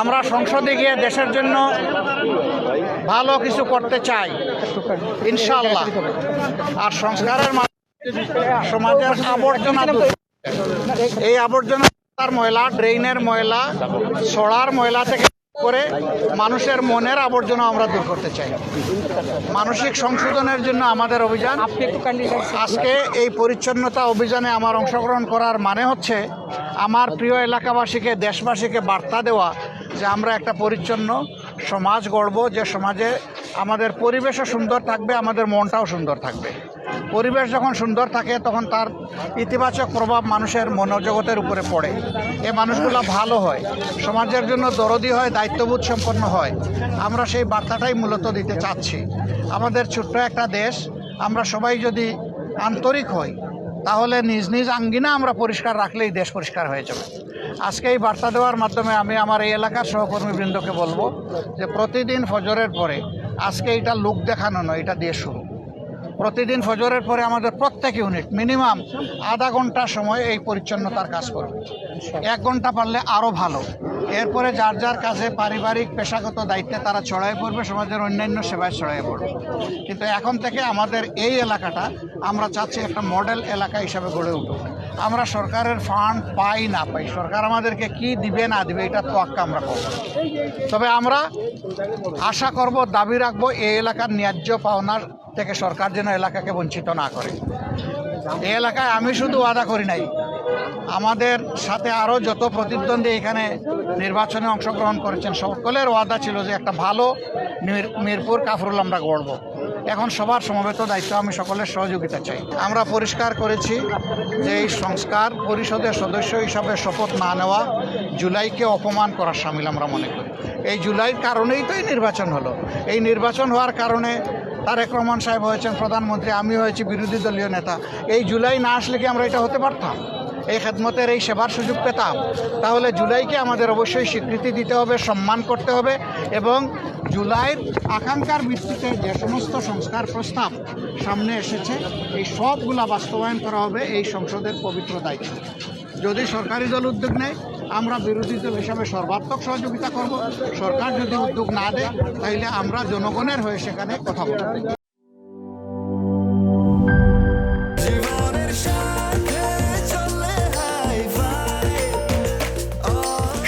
আমরা সংসদে গিয়ে দেশের জন্য ভালো কিছু করতে চাই ইনশাল্লাহ আর সংস্কারের সমাজের আবর্জনা এই আবর্জনা ময়লা ড্রেনের ময়লা ছড়ার ময়লা থেকে করে মানুষের মনের আবর্জনা আমরা দূর করতে চাই। মানসিক সংশোধনের জন্য আমাদের অভিযান। আজকে এই পরিচ্ছন্নতা অভিযানে আমার অংশগ্রহণ করার মানে হচ্ছে আমার প্রিয় এলাকাবাসীকে দেশবাসীকে বার্তা দেওয়া যে আমরা একটা পরিচ্ছন্ন সমাজ গড়ব যে সমাজে আমাদের পরিবেশও সুন্দর থাকবে আমাদের মনটাও সুন্দর থাকবে। পরিবেশ যখন সুন্দর থাকে, তখন তার ইতিবাচক প্রভাব মানুষের মনোজগতের উপরে পড়ে। এ মানুষগুলো ভালো হয়। সমাজের জন্য দরদি হয়, দায়িত্ববোধ সম্পন্ন হয়। আমরা সেই বার্তাটাই মূলত দিতে চাচ্ছি। আমাদের ছোট্ট একটা দেশ, আমরা সবাই যদি আন্তরিক হই, তাহলে নিজ নিজ আঙ্গিনা আমরা পরিষ্কার রাখলেই দেশ পরিষ্কার হয়ে যাবে। আজকে এই বার্তা দেওয়ার মাধ্যমে আমি আমার এই এলাকার সহকর্মীবৃন্দকে বলব যে, প্রতিদিন ফজরের পরে, আজকে এটা লোক দেখানো নয়, এটা দিয়ে শুরু। প্রতিদিন ফজরের পরে আমাদের প্রত্যেক ইউনিট মিনিমাম আধা ঘণ্টা সময় এই পরিচ্ছন্নতার কাজ করবে। এক ঘণ্টা পারলে আরও ভালো। এরপরে যার যার কাছে পারিবারিক, পেশাগত দায়িত্বে তারা ছড়াই পড়বে, সমাজের অন্যান্য সেবায় ছড়াই পড়বে। কিন্তু এখন থেকে আমাদের এই এলাকাটা, আমরা চাচ্ছি একটা মডেল এলাকা হিসাবে গড়ে উঠুক। আমরা সরকারের ফান্ড পাই না পাই, সরকার আমাদেরকে কি দিবে না দিবে, এটা তোয়াক্কা আমরা করব তবে আমরা আশা করব, দাবি রাখব, এই এলাকার ন্যায্য পাওনার থেকে সরকার যেন এলাকাকে বঞ্চিত না করে। এই এলাকায় আমি শুধু ওয়াদা করি নাই আমাদের সাথে আরও যত প্রতিদ্বন্দ্বী এখানে নির্বাচনে অংশগ্রহণ করেছেন, সকলের ওয়াদা ছিল যে একটা ভালো মির- মিরপুর কাফরুল আমরা গড়ব। এখন সবার সমবেত দায়িত্ব আমি সকলের সহযোগিতা চাই। আমরা পরিষ্কার করেছি যে এই সংস্কার পরিষদের সদস্য হিসাবে শপথ না নেওয়া জুলাইকে অপমান করার সামিল আমরা মনে করি। এই জুলাইয়ের কারণেই তো এই নির্বাচন হলো। এই নির্বাচন হওয়ার কারণে তারেক রহমান সাহেব হয়েছেন প্রধানমন্ত্রী আমি হয়েছি বিরোধী দলীয় নেতা। এই জুলাই না আসলে কি আমরা এটা হতে পারতাম? এই খেদমতের এই সেবার সুযোগ পেতাম। তাহলে জুলাইকে আমাদের অবশ্যই স্বীকৃতি দিতে হবে, সম্মান করতে হবে এবং জুলাইয়ের আকাঙ্ক্ষার ভিত্তিতে যে সমস্ত সংস্কার প্রস্তাব সামনে এসেছে, এই সবগুলা বাস্তবায়ন করা হবে এই সংসদের পবিত্র দায়িত্ব। যদি সরকারি দল উদ্যোগ নেয়, আমরা বিরোধী দল হিসাবে সর্বাত্মক সহযোগিতা করব। সরকার যদি উদ্যোগ না দেয়, তাহলে আমরা জনগণের হয়ে সেখানে কথা বলব।